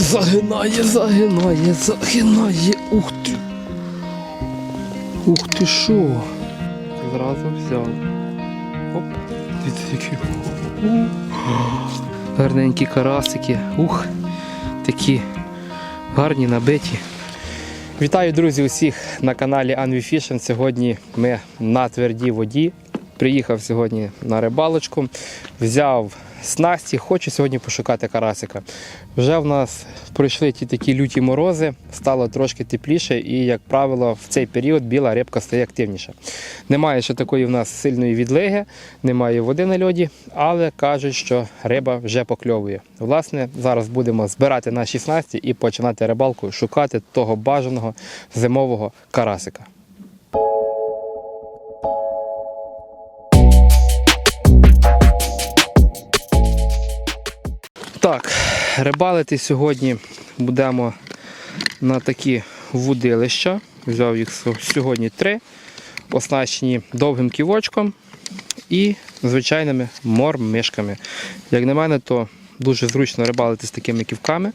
Загинає, загинає, загинає. Ух ти. Ух ти що. Зразу взяв. Оп. Дивіться, які. Гарненькі карасики. Ух. Такі гарні набиті. Вітаю, друзі, усіх на каналі Anvi Fishing. Сьогодні ми на твердій воді. Приїхав сьогодні на рибалочку, взяв снасті, хочу сьогодні пошукати карасика. Вже в нас пройшли ті такі люті морози, стало трошки тепліше, і, як правило, в цей період біла рибка стає активніша. Немає ще такої в нас сильної відлиги, немає води на льоді, але кажуть, що риба вже покльовує. Власне, зараз будемо збирати наші снасті і починати рибалку, шукати того бажаного зимового карасика. Так, рибалити сьогодні будемо на такі вудилища. Взяв їх сьогодні три, оснащені довгим ківочком і звичайними мормишками. Як на мене, то дуже зручно рибалити з такими ківками.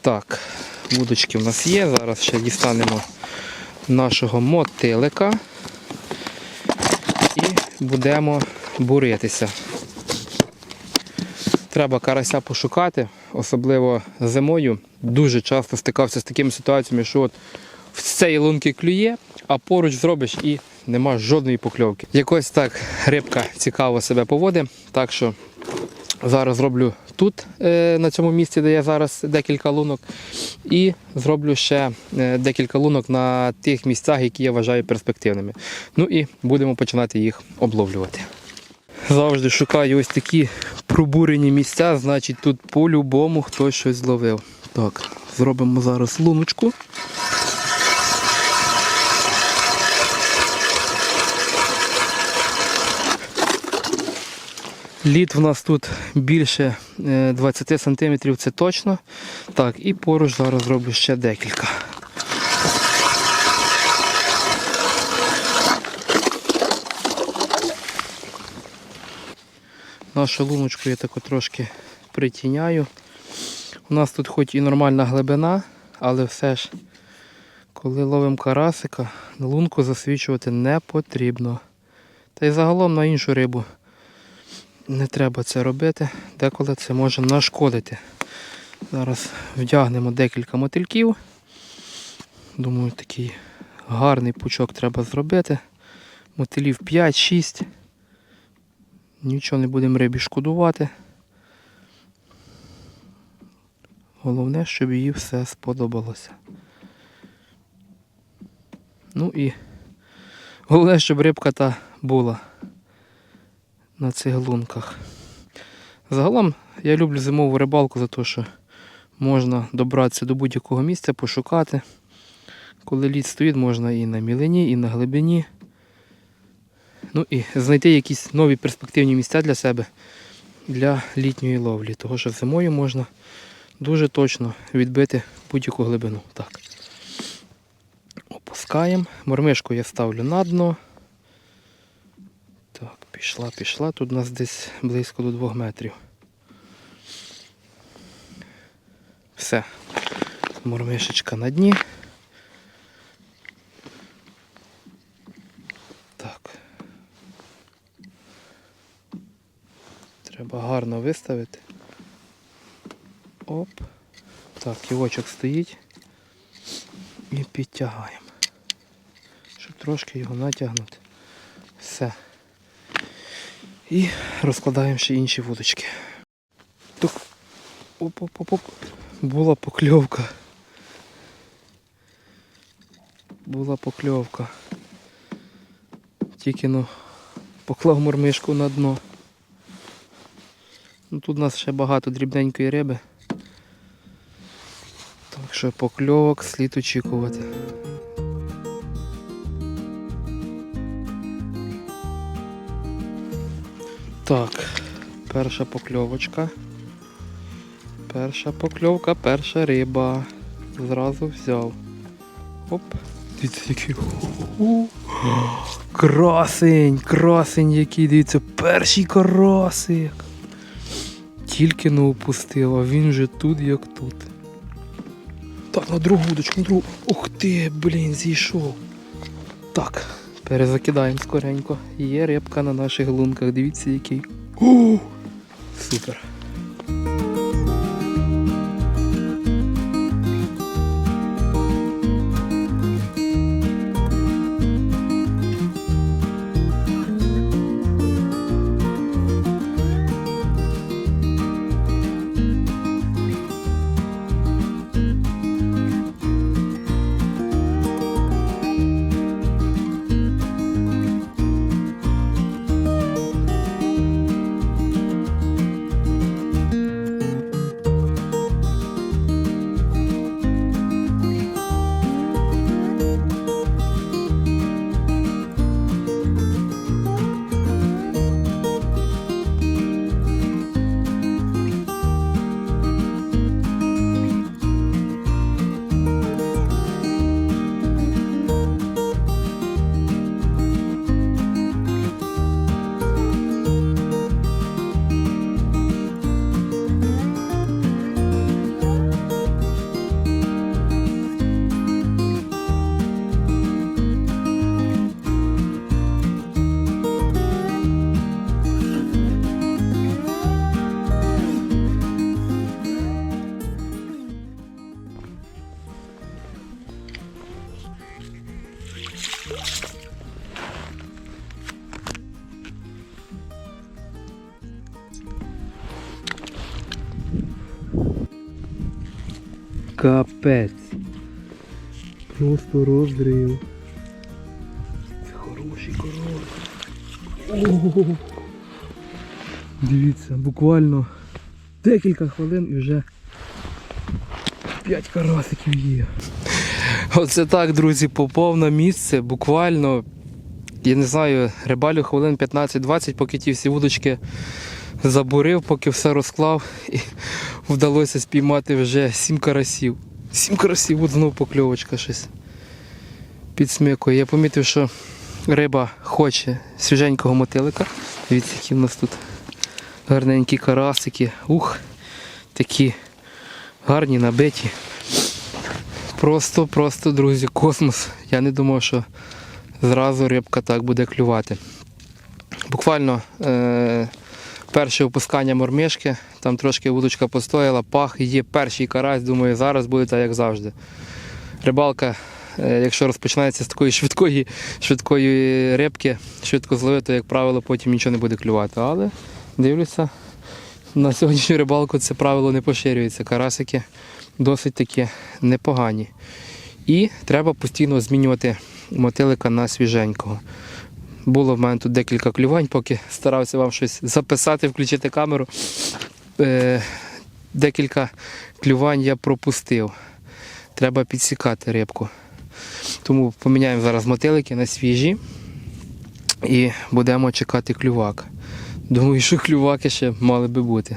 Так, вудочки в нас є. Зараз ще дістанемо нашого мотилика і будемо буритися. Треба карася пошукати, особливо зимою. Дуже часто стикався з такими ситуаціями, що от з цієї лунки клює, а поруч зробиш і нема жодної покльовки. Якось так рибка цікаво себе поводить. Так що зараз зроблю тут, е, на цьому місці, де я зараз декілька лунок, і зроблю ще е, декілька лунок на тих місцях, які я вважаю перспективними. Ну і будемо починати їх обловлювати. Завжди шукаю ось такі пробурені місця, значить тут по-любому хтось щось зловив. Так, зробимо зараз луночку. Лід в нас тут більше е, 20 см, це точно. Так, і поруч зараз зроблю ще декілька. Нашу луночку я так трошки притіняю. У нас тут хоч і нормальна глибина, але все ж, коли ловимо карасика, лунку засвічувати не потрібно. Та й загалом на іншу рибу не треба це робити, деколи це може нашкодити. Зараз вдягнемо декілька мотильків. Думаю, такий гарний пучок треба зробити. Мотилів 5-6. Нічого не будемо рибі шкодувати. Головне, щоб їй все сподобалося. Ну і головне, щоб рибка та була на цих лунках. Загалом я люблю зимову рибалку за те, що можна добратися до будь-якого місця, пошукати. Коли лід стоїть, можна і на мілині, і на глибині. Ну і знайти якісь нові перспективні місця для себе для літньої ловлі. Того що зимою можна дуже точно відбити будь-яку глибину. Так. Опускаємо. Мормишку я ставлю на дно. Так, пішла, пішла. Тут у нас десь близько до 2 метрів. Все. Мормишечка на дні. Так. Треба гарно виставити. Оп. Так, ківочок стоїть. І підтягаємо. Щоб трошки його натягнути. Все. І розкладаємо ще інші вудочки. Тук. Оп-оп-оп-оп. Була покльовка. Була покльовка. Тільки ну поклав мормишку на дно. Ну, тут у нас ще багато дрібненької риби. Так що покльовок слід очікувати. Так, перша покльовочка. Перша покльовка, перша риба. Зразу взяв. Оп. Дивіться, який. Красень, красень який, дивіться, перший карасик. Тільки не упустив, а він вже тут як тут. Так, на другу удочку, на другу. Ух ти, блін, зійшов. Так, перезакидаємо скоренько. Є рибка на наших лунках, дивіться який. О, супер. Капець. Просто роздрив. Це хороший король. Дивіться, буквально декілька хвилин і вже 5 карасиків є. Оце так, друзі, попав на місце. Буквально, я не знаю, рибалю хвилин 15-20, поки ті всі вудочки забурив, поки все розклав, і вдалося спіймати вже 7 карасів. 7 карасів, от знову покльовочка щось підсмикує. Я помітив, що риба хоче свіженького мотилика. Дивіться, які в нас тут гарненькі карасики. Ух, такі гарні, набиті. Просто, просто, друзі, космос. Я не думав, що зразу рибка так буде клювати. Буквально е- перше опускання мормишки, там трошки вудочка постояла, пах, є перший карась, думаю, зараз буде так, як завжди. Рибалка, е, якщо розпочинається з такої швидкої, швидкої рибки, швидко зловити, то, як правило, потім нічого не буде клювати. Але дивлюся, на сьогоднішню рибалку це правило не поширюється. Карасики досить таки непогані. І треба постійно змінювати мотилика на свіженького. Було в мене тут декілька клювань, поки старався вам щось записати, включити камеру. Е, декілька клювань я пропустив. Треба підсікати рибку. Тому поміняємо зараз мотилики на свіжі і будемо чекати клювак. Думаю, що клюваки ще мали би бути.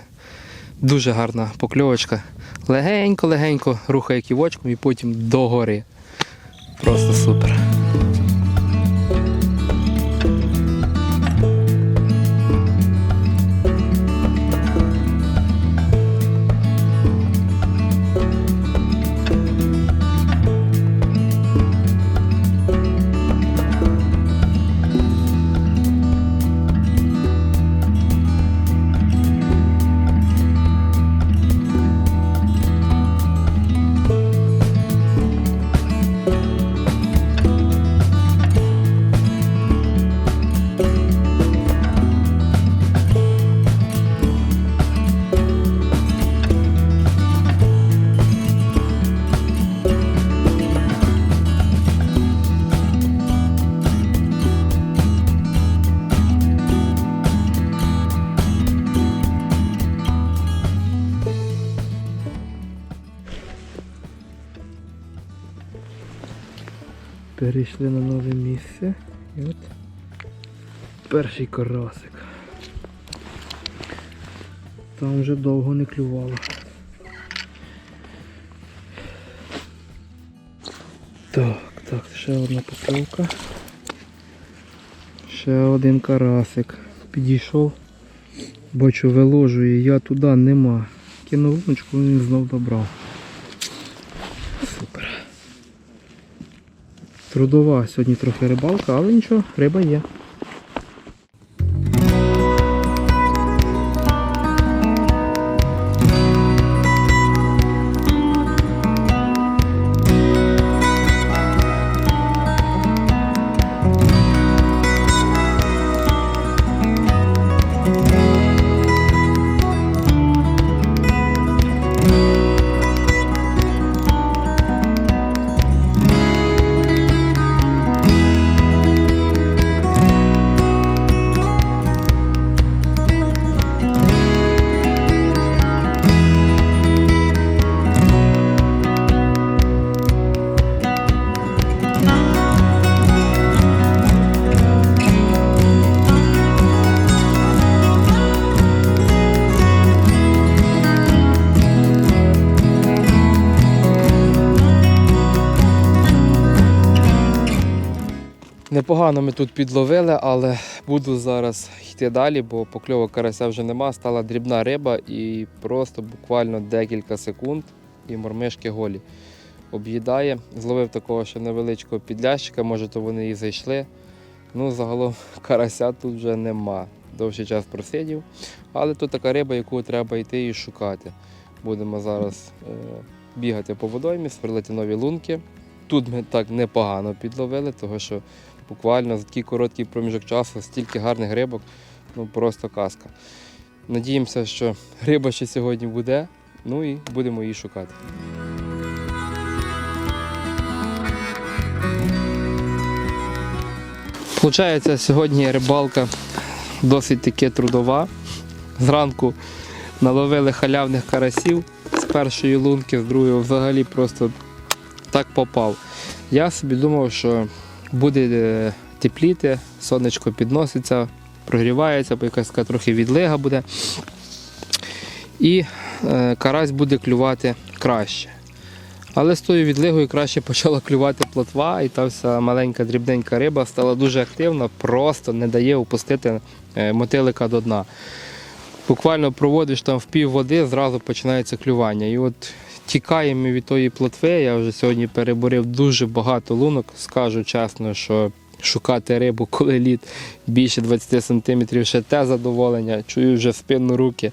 Дуже гарна покльовочка. Легенько-легенько рухає ківочком і потім догори. Просто супер. Перейшли на нове місце. І от перший карасик. Там вже довго не клювало. Так, так, ще одна покльовка. Ще один карасик. Підійшов. Бачу, виложує, я туди нема. Кинув луночку, він знов добрав. Трудова сьогодні трохи рибалка, але нічого, риба є. Непогано ми тут підловили, але буду зараз йти далі, бо покльовок карася вже нема. Стала дрібна риба і просто буквально декілька секунд і мормишки голі. Об'їдає. Зловив такого ще невеличкого підлящика, може то вони і зайшли. Ну, загалом карася тут вже нема. Довший час просидів. Але тут така риба, яку треба йти і шукати. Будемо зараз е, бігати по водоймі, сверлити нові лунки. Тут ми так непогано підловили, тому що буквально за такий короткий проміжок часу стільки гарних рибок, ну просто казка. Надіємося, що риба ще сьогодні буде, ну і будемо її шукати. Получається, сьогодні рибалка досить таки трудова. Зранку наловили халявних карасів з першої лунки, з другої взагалі просто так попав. Я собі думав, що буде е, тепліти, сонечко підноситься, прогрівається, бо якась така трохи відлига буде. І е, карась буде клювати краще. Але з тою відлигою краще почала клювати плотва, і та вся маленька дрібненька риба стала дуже активна, просто не дає опустити е, мотилика до дна. Буквально проводиш там в пів води, зразу починається клювання. І от тікаємо від тої плотви. Я вже сьогодні переборив дуже багато лунок. Скажу чесно, що шукати рибу, коли лід більше 20 см, ще те задоволення. Чую вже спину руки.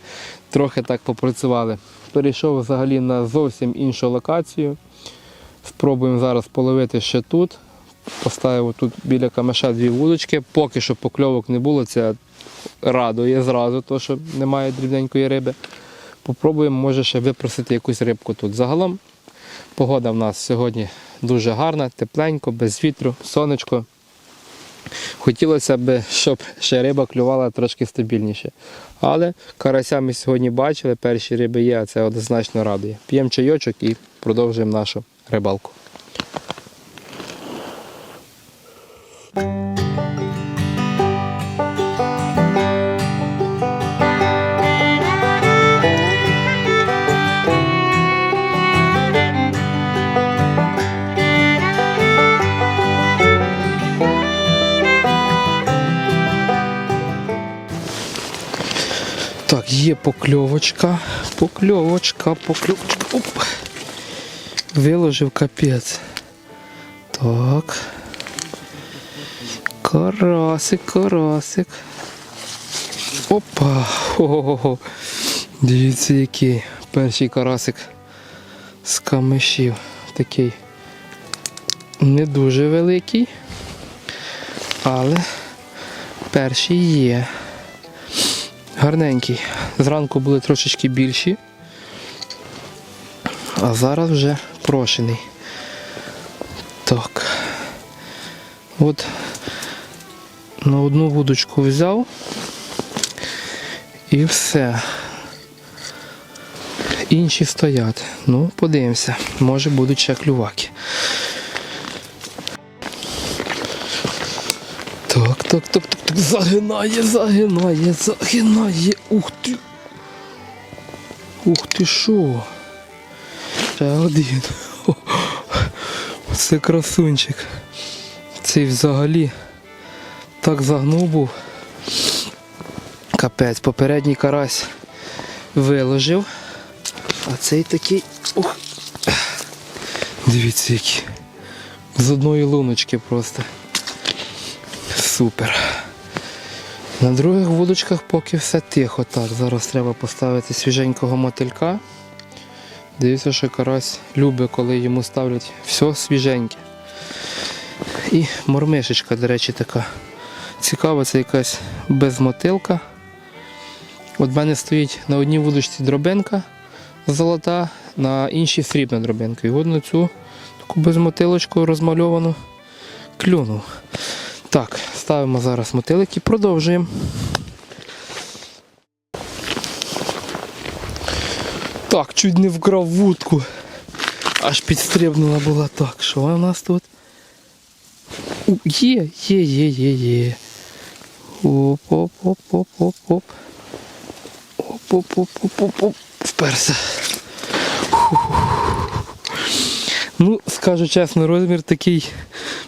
Трохи так попрацювали. Перейшов взагалі на зовсім іншу локацію. Спробуємо зараз половити ще тут. Поставив тут біля камеша дві вудочки. Поки що покльовок не було, це радує зразу, то, що немає дрібненької риби. Попробуємо, може ще випросити якусь рибку тут. Загалом погода в нас сьогодні дуже гарна, тепленько, без вітру, сонечко. Хотілося б, щоб ще риба клювала трошки стабільніше. Але карася ми сьогодні бачили, перші риби є, а це однозначно радує. П'ємо чайочок і продовжуємо нашу рибалку. Покльовочка, покльовочка, покльовочка. Оп. Виложив капець. Так. Карасик, карасик. Опа! Ого-го. Дивіться, який перший карасик з камешів. Такий не дуже великий, але перший є. Гарненький. Зранку були трошечки більші, а зараз вже прошений. Так. От на одну вудочку взяв і все. Інші стоять. Ну, подивимося, може будуть ще клюваки. Так, так, так, так, так, загинає, загинає, загинає. Ух ти. Ух ти що. Ще один. Це красунчик. Цей взагалі так загнув був. Капець, попередній карась виложив. А цей такий. Ух. Дивіться який. З одної луночки просто. Супер. На других вудочках поки все тихо. Так, зараз треба поставити свіженького мотилька. Дивіться, що карась любить, коли йому ставлять все свіженьке. І мормишечка, до речі, така. Цікава, це якась безмотилка. От в мене стоїть на одній вудочці дробинка золота, на іншій срібна дробинка. І от на цю таку безмотилочку розмальовану клюнув. Так, ставимо зараз мотилик і продовжуємо. Так, чуть не вкрав вудку. Аж підстрибнула була. Так, що у нас тут? Є, є, є, є, є. Оп, оп, оп, оп, оп, оп. Оп, оп, оп, оп, оп, оп. Вперся. Ну, скажу чесно, розмір такий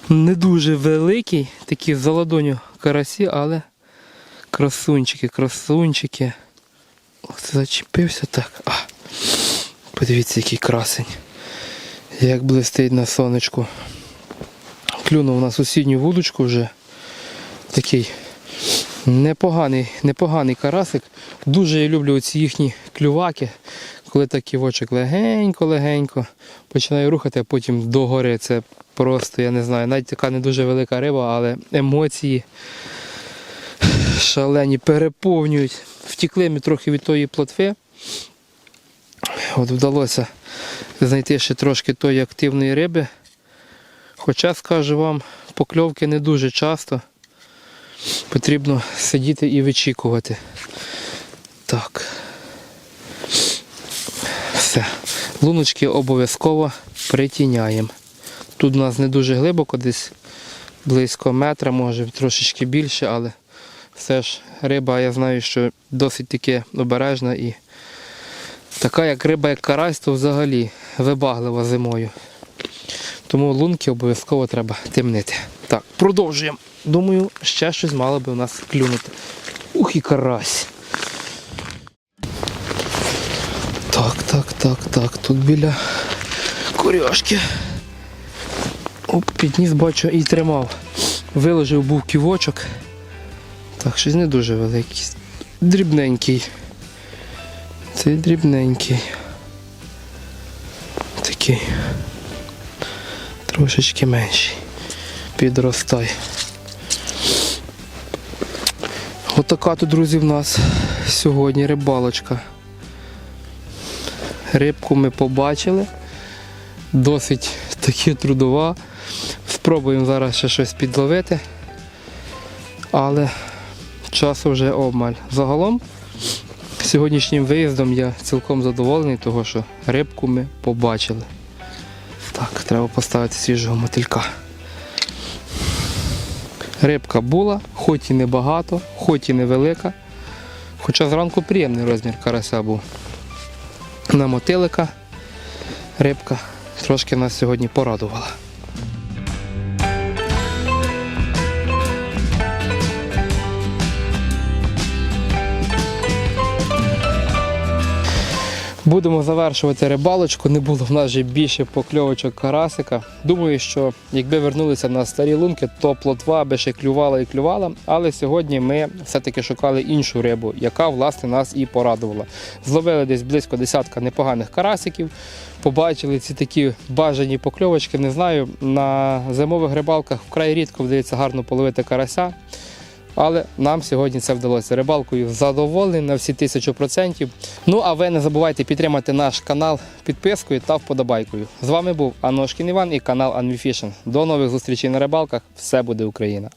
не дуже великий, такі за ладоню карасі, але красунчики, красунчики. Ось зачепився так. А, подивіться, який красень. Як блистить на сонечку. Клюнув на сусідню вудочку вже. Такий непоганий, непоганий карасик. Дуже я люблю оці їхні клюваки, коли так ківочок легенько-легенько починає рухати, а потім догори. Це просто, я не знаю, навіть така не дуже велика риба, але емоції шалені переповнюють. Втікли ми трохи від тої плотви. От вдалося знайти ще трошки тої активної риби. Хоча, скажу вам, покльовки не дуже часто. Потрібно сидіти і вичікувати. Так. Все. Луночки обов'язково притіняємо. Тут у нас не дуже глибоко, десь близько метра, може трошечки більше, але все ж риба, я знаю, що досить таки обережна і така як риба, як карась, то взагалі вибаглива зимою. Тому лунки обов'язково треба темнити. Так, продовжуємо. Думаю, ще щось мало би у нас клюнути. Ух і карась. Так, так, так, так. Тут біля коряшки. Оп, підніс, бачу, і тримав. Виложив був ківочок. Так, щось не дуже великий. Дрібненький. Цей дрібненький. Такий. Трошечки менший. Підростай. Отака тут, друзі, в нас сьогодні рибалочка. Рибку ми побачили. Досить таки трудова. Спробуємо зараз ще щось підловити. Але часу вже обмаль. Загалом сьогоднішнім виїздом я цілком задоволений, того що рибку ми побачили. Так, треба поставити свіжого мотилька. Рибка була, хоч і не багато, хоч і невелика. Хоча зранку приємний розмір карася був. На мотилика рибка трошки нас сьогодні порадувала. Будемо завершувати рибалочку. Не було в нас вже більше покльовочок карасика. Думаю, що якби вернулися на старі лунки, то плотва би ще клювала і клювала. Але сьогодні ми все-таки шукали іншу рибу, яка власне нас і порадувала. Зловили десь близько десятка непоганих карасиків. Побачили ці такі бажані покльовочки. Не знаю, на зимових рибалках вкрай рідко вдається гарно половити карася. Але нам сьогодні це вдалося. Рибалкою задоволений на всі тисячу процентів. Ну а ви не забувайте підтримати наш канал підпискою та вподобайкою. З вами був Аношкін Іван і канал Анвіфішн. До нових зустрічей на рибалках. Все буде Україна!